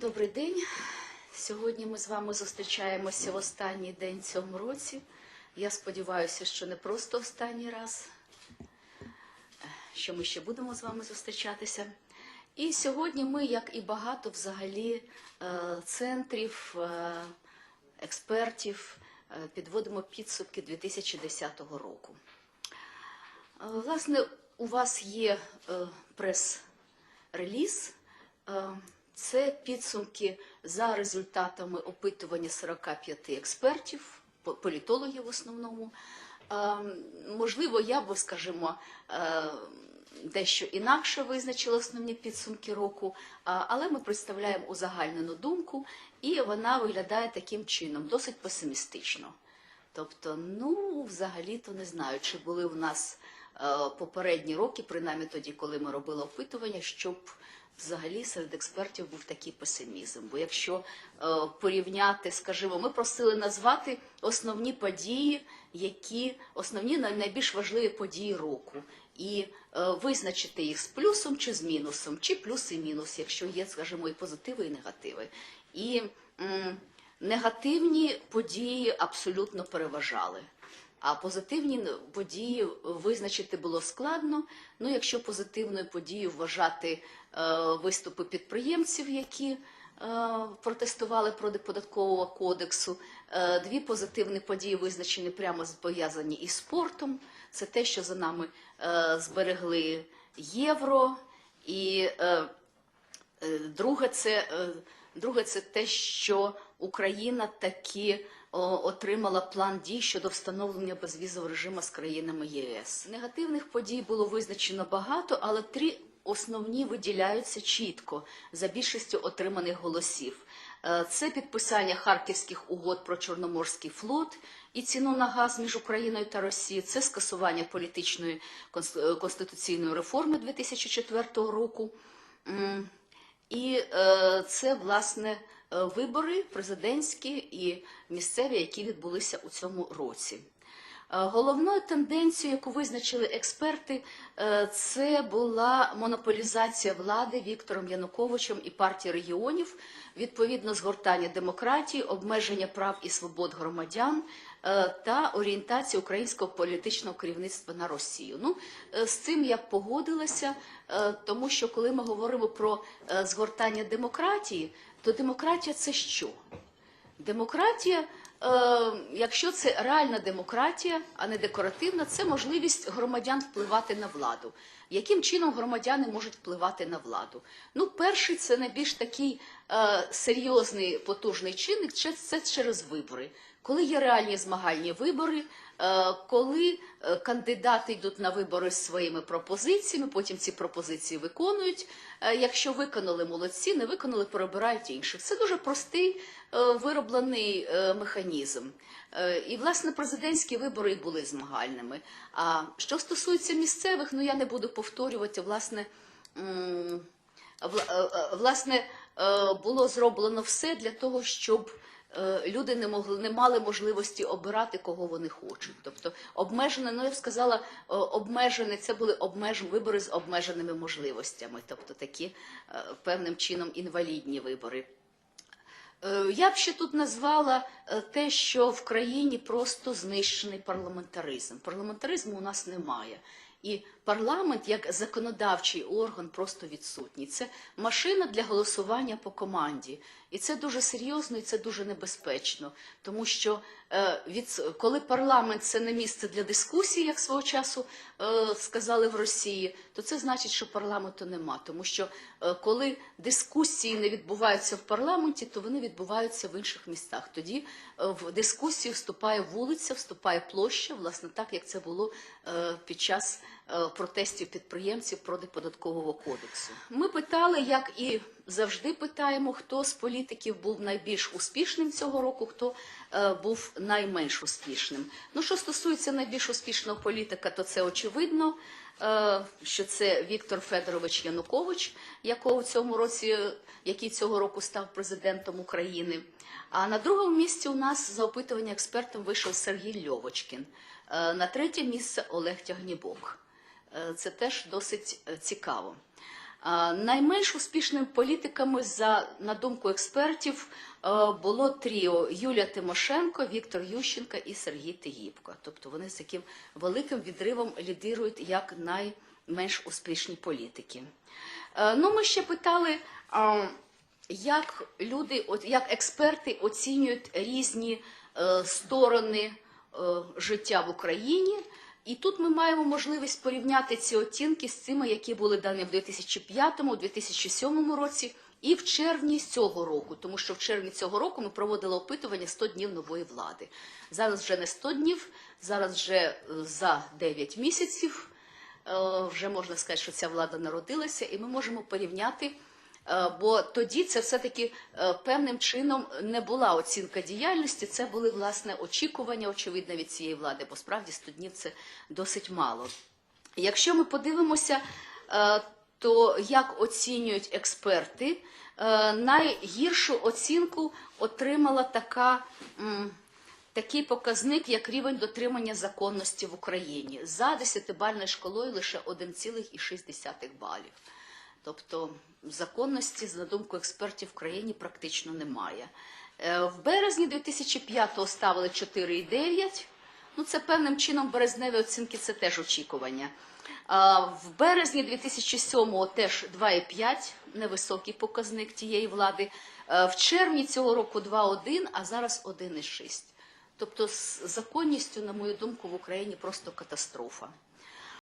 Добрий день. Сьогодні ми з вами зустрічаємося в останній день цьому році. Я сподіваюся, що не просто останній раз, що ми ще будемо з вами зустрічатися. І сьогодні ми, як і багато взагалі е, центрів, е, експертів, е, підводимо підсумки 2010 року. Власне, у вас є прес-реліз. Це підсумки за результатами опитування 45 експертів, політологів в основному. Е, Можливо, я б, скажімо, е, дещо інакше визначила основні підсумки року, але ми представляємо узагальнену думку, і вона виглядає таким чином, досить песимістично. Тобто, ну, взагалі-то не знаю, чи були в нас е, попередні роки, принаймні тоді, коли ми робили опитування, щоб взагалі серед експертів був такий песимізм. Бо якщо е, порівняти, скажімо, ми просили назвати основні події, які основні найбільш важливі події року, і е, визначити їх з плюсом чи з мінусом, чи плюс і мінус, якщо є, скажімо, і позитиви, і негативи. І м, негативні події абсолютно переважали. А позитивні події визначити було складно. Ну, якщо позитивною подією вважати е, виступи підприємців, які е, протестували проти податкового кодексу, е, дві позитивні події визначені прямо пов'язані із спортом. Це те, що за нами зберегли євро, і Друге, це друге, це те, що Україна таки о, отримала план дій щодо встановлення безвізового режиму з країнами ЄС. Негативних подій було визначено багато, але три основні виділяються чітко за більшістю отриманих голосів. Е, Це підписання харківських угод про Чорноморський флот і ціну на газ між Україною та Росією. Це скасування політичної е, конституційної реформи 2004 року. І е, це власне е, вибори президентські і місцеві, які відбулися у цьому році. Е, Головною тенденцією, яку визначили експерти, е, це була монополізація влади Віктором Януковичем і партії регіонів, відповідно згортання демократії, обмеження прав і свобод громадян е, та орієнтація українського політичного керівництва на Росію. Ну, з цим я погодилася, тому що коли ми говоримо про згортання демократії, то демократія це що? Демократія, якщо це реальна демократія, а не декоративна, це можливість громадян впливати на владу. Яким чином громадяни можуть впливати на владу? Ну, перший це найбільш такий е, серйозний потужний чинник, це через вибори. Коли є реальні змагальні вибори, е, коли е, кандидати йдуть на вибори з своїми пропозиціями, потім ці пропозиції виконують. Е, Якщо виконали молодці, не виконали, перебирають інших. Це дуже простий вироблений механізм. І, власне, президентські вибори були змагальними. А що стосується місцевих, ну я не буду повторювати, власне. власне, було зроблено все для того, щоб люди не могли не мали можливості обирати, кого вони хочуть. Тобто обмежене, ну я б сказала, е, обмежене це були обмеж, вибори з обмеженими можливостями, тобто такі е, певним чином інвалідні вибори. Е, Я б ще тут назвала е, те, що в країні просто знищений парламентаризм. Парламентаризму у нас немає. І парламент як законодавчий орган просто відсутній. Це машина для голосування по команді. І це дуже серйозно і це дуже небезпечно. Тому що е, від, коли парламент це не місце для дискусії, як свого часу е, сказали в Росії, то це значить, що парламенту нема. Тому що е, коли дискусії не відбуваються в парламенті, то вони відбуваються в інших містах. Тоді е, в дискусію вступає вулиця, вступає площа, власне, так як це було е, під час е, протестів підприємців проти податкового кодексу. Ми питали, як і завжди питаємо, хто з політиків був найбільш успішним цього року, хто е, був найменш успішним. Ну, що стосується найбільш успішного політика, то це очевидно. е, Що це Віктор Федорович Янукович, якого в цьому році, який цього року став президентом України. А на другому місці у нас за опитування експертом вийшов Сергій Льовочкін. Е, На третє місце Олег Тягнібок. Е, Це теж досить е, цікаво. Найменш успішними політиками, за на думку експертів, е, було тріо Юлія Тимошенко, Віктор Ющенко і Сергій Тигіпко. Тобто вони з таким великим відривом лідирують як найменш успішні політики. Е, Ну, ми ще питали, як люди, як експерти оцінюють різні е, сторони е, життя в Україні. І тут ми маємо можливість порівняти ці оцінки з цими, які були дані в 2005-2007 році, і в червні цього року, тому що в червні цього року ми проводили опитування 100 днів нової влади. Зараз вже не 100 днів, зараз вже е, за 9 місяців е, вже можна сказати, що ця влада народилася, і ми можемо порівняти. Е, Бо тоді це все-таки е, певним чином не була оцінка діяльності, це були власне очікування, очевидно, від цієї влади, бо справді 100 днів це досить мало. Якщо ми подивимося, е, то як оцінюють експерти, найгіршу оцінку отримала така. Такий показник, як рівень дотримання законності в Україні. За десятибальною шкалою лише 1,6 балів. Тобто законності, на думку експертів, в країні практично немає. Е, В березні 2005-го ставили 4,9. Ну, це певним чином березневі оцінки це теж очікування. В березні 2007-го теж 2,5, невисокий показник тієї влади. Е, В червні цього року 2,1, а зараз 1,6. Тобто з законністю, на мою думку, в Україні просто катастрофа.